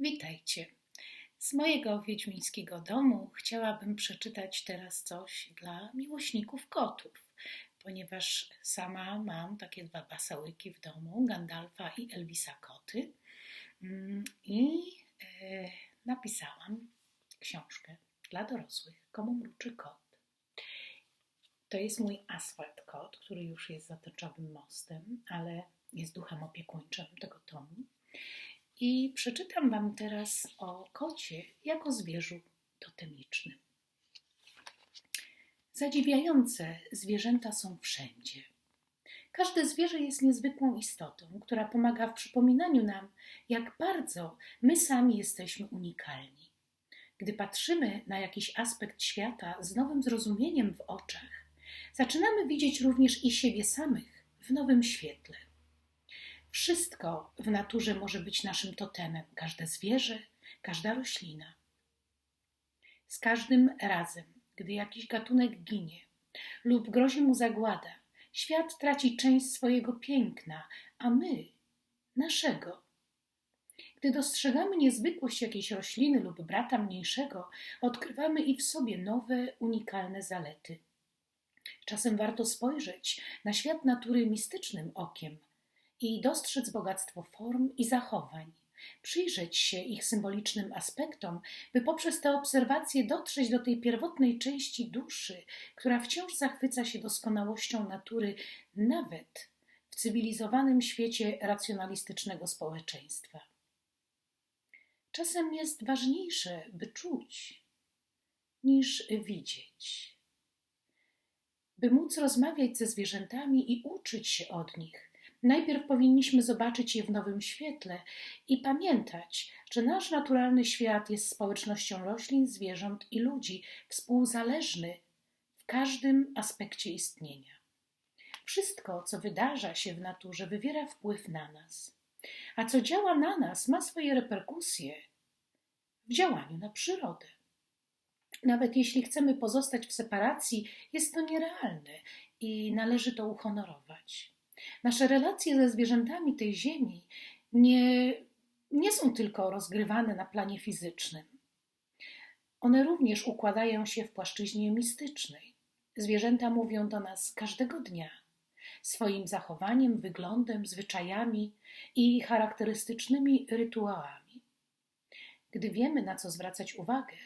Witajcie. Z mojego wiedźmińskiego domu chciałabym przeczytać teraz coś dla miłośników kotów, ponieważ sama mam takie dwa basałyki w domu, Gandalfa i Elvisa koty. Mm, I e, napisałam książkę dla dorosłych, komu mruczy kot. To jest mój asfalt kot, który już jest za tęczowym mostem, ale jest duchem opiekuńczym tego tomu. I przeczytam Wam teraz o kocie jako zwierzu totemicznym. Zadziwiające zwierzęta są wszędzie. Każde zwierzę jest niezwykłą istotą, która pomaga w przypominaniu nam, jak bardzo my sami jesteśmy unikalni. Gdy patrzymy na jakiś aspekt świata z nowym zrozumieniem w oczach, zaczynamy widzieć również i siebie samych w nowym świetle. Wszystko w naturze może być naszym totemem, każde zwierzę, każda roślina. Z każdym razem, gdy jakiś gatunek ginie lub grozi mu zagłada, świat traci część swojego piękna, a my naszego. Gdy dostrzegamy niezwykłość jakiejś rośliny lub brata mniejszego, odkrywamy i w sobie nowe, unikalne zalety. Czasem warto spojrzeć na świat natury mistycznym okiem, i dostrzec bogactwo form i zachowań, przyjrzeć się ich symbolicznym aspektom, by poprzez te obserwacje dotrzeć do tej pierwotnej części duszy, która wciąż zachwyca się doskonałością natury, nawet w cywilizowanym świecie racjonalistycznego społeczeństwa. Czasem jest ważniejsze, by czuć, niż widzieć. By móc rozmawiać ze zwierzętami i uczyć się od nich, Najpierw powinniśmy zobaczyć je w nowym świetle i pamiętać, że nasz naturalny świat jest społecznością roślin, zwierząt i ludzi, współzależny w każdym aspekcie istnienia. Wszystko, co wydarza się w naturze, wywiera wpływ na nas, a co działa na nas, ma swoje reperkusje w działaniu na przyrodę. Nawet jeśli chcemy pozostać w separacji, jest to nierealne i należy to uhonorować. Nasze relacje ze zwierzętami tej ziemi nie, nie są tylko rozgrywane na planie fizycznym. One również układają się w płaszczyźnie mistycznej. Zwierzęta mówią do nas każdego dnia swoim zachowaniem, wyglądem, zwyczajami i charakterystycznymi rytuałami. Gdy wiemy, na co zwracać uwagę,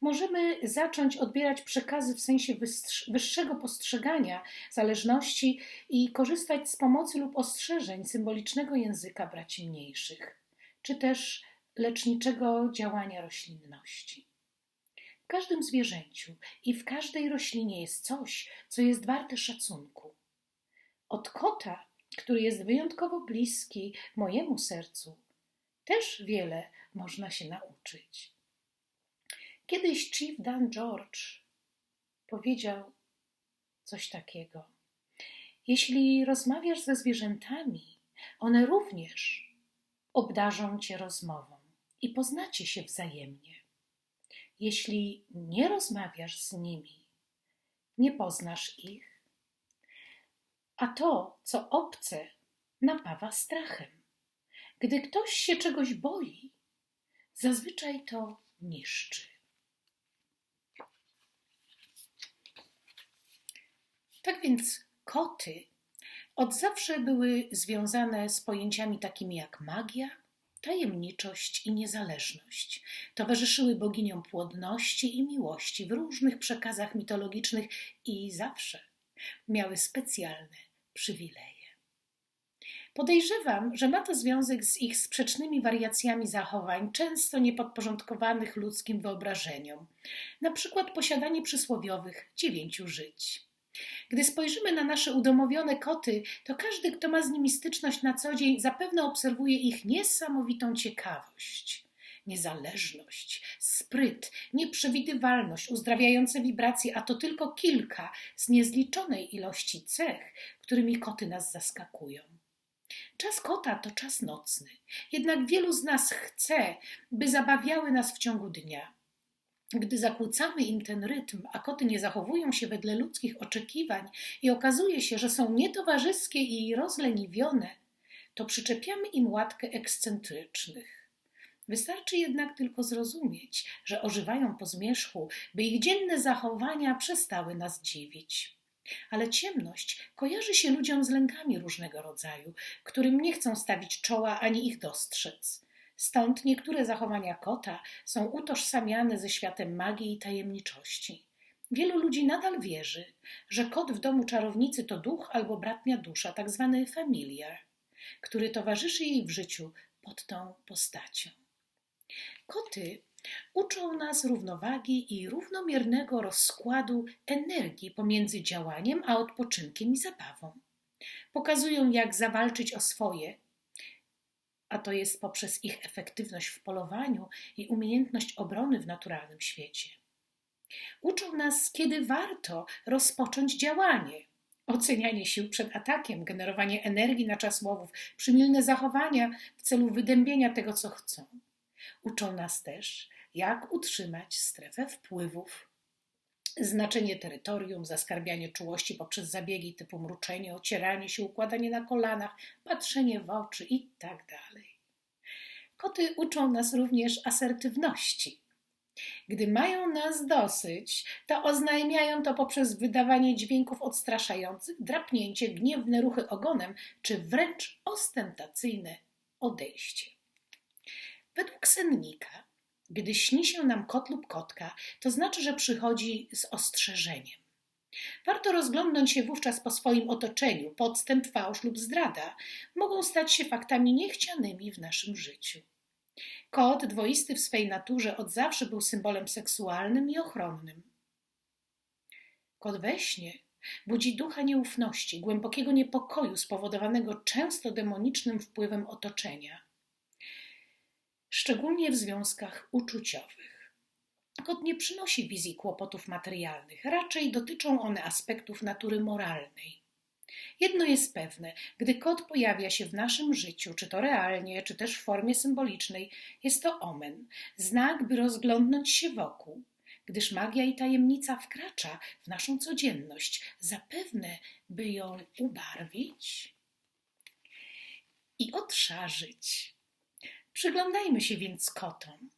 możemy zacząć odbierać przekazy w sensie wyższego postrzegania zależności i korzystać z pomocy lub ostrzeżeń symbolicznego języka braci mniejszych, czy też leczniczego działania roślinności. W każdym zwierzęciu i w każdej roślinie jest coś, co jest warte szacunku. Od kota, który jest wyjątkowo bliski mojemu sercu, też wiele można się nauczyć. Kiedyś Chief Dan George powiedział coś takiego. Jeśli rozmawiasz ze zwierzętami, one również obdarzą cię rozmową i poznacie się wzajemnie. Jeśli nie rozmawiasz z nimi, nie poznasz ich, a to, co obce, napawa strachem. Gdy ktoś się czegoś boi, zazwyczaj to niszczy. Tak więc koty od zawsze były związane z pojęciami takimi jak magia, tajemniczość i niezależność. Towarzyszyły boginiom płodności i miłości w różnych przekazach mitologicznych i zawsze miały specjalne przywileje. Podejrzewam, że ma to związek z ich sprzecznymi wariacjami zachowań, często niepodporządkowanych ludzkim wyobrażeniom, na przykład posiadanie przysłowiowych dziewięciu żyć. Gdy spojrzymy na nasze udomowione koty, to każdy, kto ma z nimi styczność na co dzień, zapewne obserwuje ich niesamowitą ciekawość, niezależność, spryt, nieprzewidywalność, uzdrawiające wibracje, a to tylko kilka z niezliczonej ilości cech, którymi koty nas zaskakują. Czas kota to czas nocny, jednak wielu z nas chce, by zabawiały nas w ciągu dnia. Gdy zakłócamy im ten rytm, a koty nie zachowują się wedle ludzkich oczekiwań i okazuje się, że są nietowarzyskie i rozleniwione, to przyczepiamy im łatkę ekscentrycznych. Wystarczy jednak tylko zrozumieć, że ożywają po zmierzchu, by ich dzienne zachowania przestały nas dziwić. Ale ciemność kojarzy się ludziom z lękami różnego rodzaju, którym nie chcą stawić czoła ani ich dostrzec. Stąd niektóre zachowania kota są utożsamiane ze światem magii i tajemniczości. Wielu ludzi nadal wierzy, że kot w domu czarownicy to duch albo bratnia dusza, tak zwany familiar, który towarzyszy jej w życiu pod tą postacią. Koty uczą nas równowagi i równomiernego rozkładu energii pomiędzy działaniem a odpoczynkiem i zabawą. Pokazują, jak zawalczyć o swoje, a to jest poprzez ich efektywność w polowaniu i umiejętność obrony w naturalnym świecie. Uczą nas, kiedy warto rozpocząć działanie, ocenianie sił przed atakiem, generowanie energii na czas łowów, przymilne zachowania w celu wydębienia tego, co chcą. Uczą nas też, jak utrzymać strefę wpływów, znaczenie terytorium, zaskarbianie czułości poprzez zabiegi typu mruczenie, ocieranie się, układanie na kolanach, patrzenie w oczy itd. Tak Koty uczą nas również asertywności. Gdy mają nas dosyć, to oznajmiają to poprzez wydawanie dźwięków odstraszających, drapnięcie, gniewne ruchy ogonem, czy wręcz ostentacyjne odejście. Według sennika, gdy śni się nam kot lub kotka, to znaczy, że przychodzi z ostrzeżeniem. Warto rozglądnąć się wówczas po swoim otoczeniu. Podstęp, fałsz lub zdrada mogą stać się faktami niechcianymi w naszym życiu. Kot, dwoisty w swej naturze, od zawsze był symbolem seksualnym i ochronnym. Kot we śnie budzi ducha nieufności, głębokiego niepokoju spowodowanego często demonicznym wpływem otoczenia, szczególnie w związkach uczuciowych. Kot nie przynosi wizji kłopotów materialnych, raczej dotyczą one aspektów natury moralnej. Jedno jest pewne, gdy kot pojawia się w naszym życiu, czy to realnie, czy też w formie symbolicznej, jest to omen, znak, by rozglądnąć się wokół, gdyż magia i tajemnica wkracza w naszą codzienność, zapewne, by ją ubarwić i odszarzyć. Przyglądajmy się więc kotom,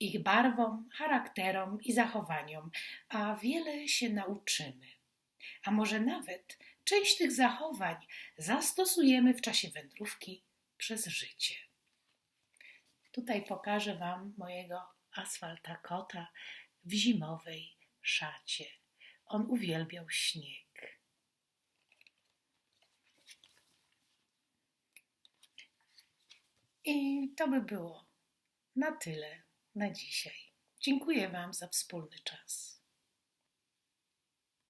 ich barwom, charakterom i zachowaniom, a wiele się nauczymy. A może nawet Część tych zachowań zastosujemy w czasie wędrówki przez życie. Tutaj pokażę Wam mojego asfalta kota w zimowej szacie. On uwielbiał śnieg. I to by było na tyle na dzisiaj. Dziękuję Wam za wspólny czas.